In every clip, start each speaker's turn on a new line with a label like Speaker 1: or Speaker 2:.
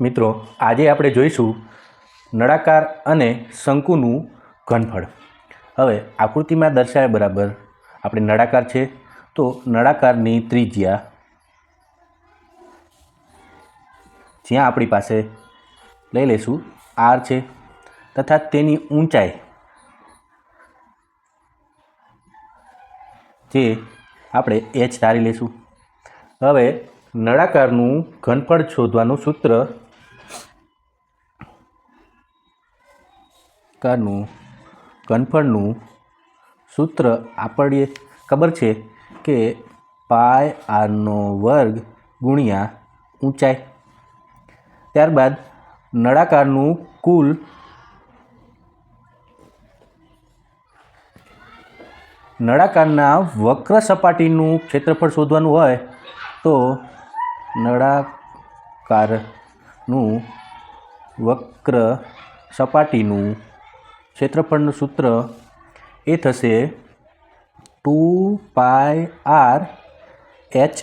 Speaker 1: મિત્રો, આજે આપણે જોઈશું નળાકાર અને શંકુનું ઘનફળ. હવે, આકૃતિમાં દર્શાવ્યા બરાબર આપણે નળાકાર છે, તો નળાકારની ત્રિજ્યા જ્યાં આપણી પાસે લઈ લઈશું આર છે, તથા તેની ઊંચાઈ જે આપણે એચ ધારી લઈશું. હવે, નળાકારનું ઘનફળ શોધવાનું સૂત્ર કારનું કનફળનું સૂત્ર આપણને ખબર છે કે પાય આરનો વર્ગ ગુણ્યા ઊંચાઈ. ત્યારબાદ નળાકારનું કુલ નળાકારના વક્ર સપાટીનું ક્ષેત્રફળ શોધવાનું હોય તો નળાકારનું વક્ર સપાટીનું ક્ષેત્રફળનું સૂત્ર એ થશે ટુ પાય આર એચ.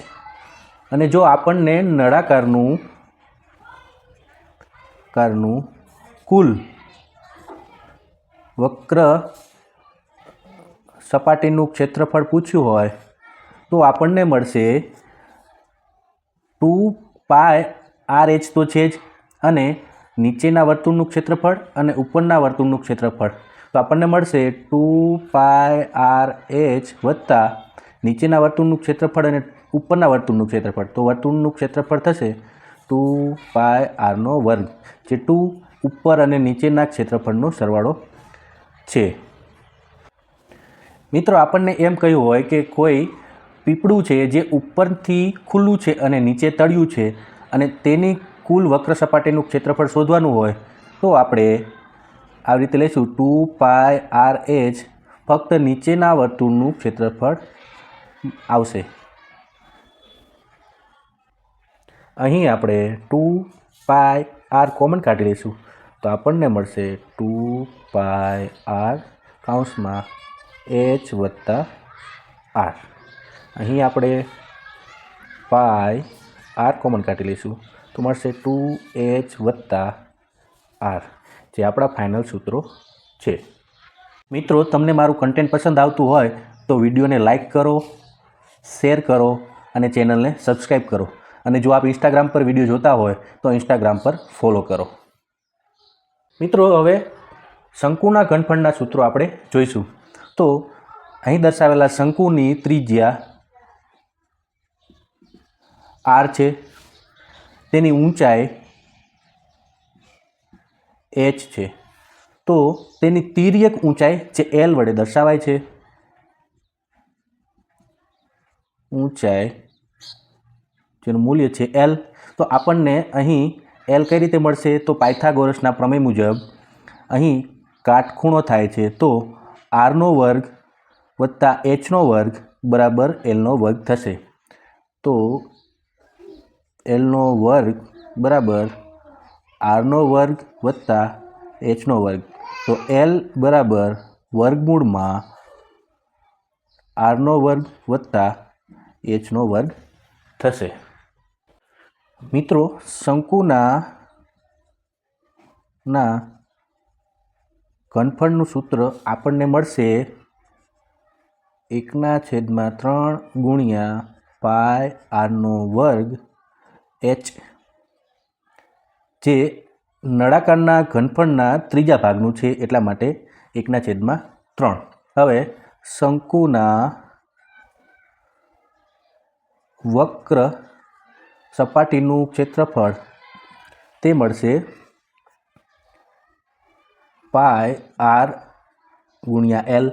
Speaker 1: અને જો આપણને નળાકારનું, કારનું કુલ વક્ર સપાટીનું ક્ષેત્રફળ પૂછ્યું હોય, તો આપણને મળશે ટુ પાય આર એચ તો છે જ. અને નીચેના વર્તુળનું ક્ષેત્રફળ અને ઉપરના વર્તુળનું ક્ષેત્રફળ. તો આપણને મળશે ટુ પાય આર એચ વત્તા નીચેના વર્તુળનું ક્ષેત્રફળ અને ઉપરના વર્તુળનું ક્ષેત્રફળ. તો વર્તુળનું ક્ષેત્રફળ થશે ટુ પાય આરનો વર્ગ, જે ટુ ઉપર અને નીચેના ક્ષેત્રફળનો સરવાળો છે. મિત્રો, આપણને એમ કહ્યું હોય કે કોઈ પીપળું છે જે ઉપરથી ખુલ્લું છે અને નીચે તળિયું છે અને તેની કુલ વક્ર સપાટીનું ક્ષેત્રફળ શોધવાનું હોય, તો આપણે આવી રીતે લઈશું. ટુ પાય આર એચ ફક્ત નીચેના વર્તુળનું ક્ષેત્રફળ આવશે. અહીં આપણે ટુ પાય આર કોમન કાઢી લઈશું. તો આપણને મળશે ટુ પાય આર કાઉન્સમાં એચ વત્તા આર. અહીં આપણે પાય આર કોમન કાઢી લઈશું. તો મળશે ટુ એચ વત્તા આર, જે આપણા ફાઇનલ સૂત્રો છે. મિત્રો, તમને મારું કન્ટેન્ટ પસંદ આવતું હોય તો વિડીયોને લાઇક કરો શેર કરો અને ચેનલને સબસ્ક્રાઈબ કરો. અને જો આપ ઇન્સ્ટાગ્રામ પર વીડિયો જોતા હોય તો ઇન્સ્ટાગ્રામ પર ફોલો કરો. મિત્રો, હવે શંકુના ઘનફળના સૂત્રો આપણે જોઈશું. તો અહીં દર્શાવેલા શંકુની ત્રિજ્યા આર છે તેની ઊંચાઈ એચ છે. તો તેની તિર્યક ઊંચાઈ જે એલ વડે દર્શાવાય છે. ઊંચાઈ જેનું મૂલ્ય છે એલ તો આપણને અહીં એલ કઈ રીતે મળશે? તો પાયથાગોરસના પ્રમેય મુજબ અહીં કાટખૂણો થાય છે. તો આરનો વર્ગ વત્તા એચનો વર્ગ બરાબર એલનો વર્ગ થશે. તો એલનો વર્ગ બરાબર આરનો વર્ગ વત્તા એચનો વર્ગ. તો એલ બરાબર વર્ગમૂળમાં આરનો વર્ગ વત્તા એચનો વર્ગ થશે. મિત્રો, શંકુના ના ઘનફળનું સૂત્ર આપણને મળશે એકના છેદમાં ત્રણ ગુણ્યા પાય આરનો વર્ગ એચ, જે નળાકારના ઘનફળના ત્રીજા ભાગનું છે એટલા માટે એકના છેદમાં ત્રણ. હવે શંકુના વક્ર સપાટીનું ક્ષેત્રફળ તે મળશે પાય આર ગુણ્યા એલ.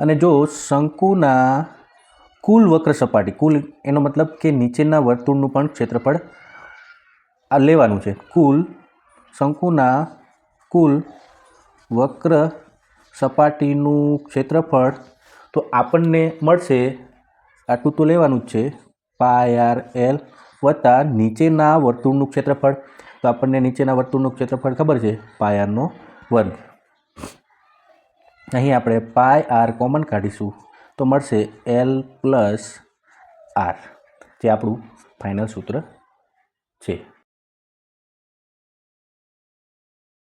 Speaker 1: અને જો શંકુના કુલ વક્ર સપાટી, કુલ એનો મતલબ કે નીચેના વર્તુળનું પણ ક્ષેત્રફળ આ લેવાનું છે. કુલ શંકુના કુલ વક્ર સપાટીનું ક્ષેત્રફળ તો આપણને મળશે આટલું તો લેવાનું જ છે. પાય આર એલ વત્તા નીચેના વર્તુળનું ક્ષેત્રફળ. તો આપણને નીચેના વર્તુળનું ક્ષેત્રફળ ખબર છે? પાય આરનો વર્ગ. અહીં આપણે પાય આર કોમન કાઢીશું. તો મળશે એલ પ્લસ આર જે આપણું ફાઇનલ સૂત્ર છે.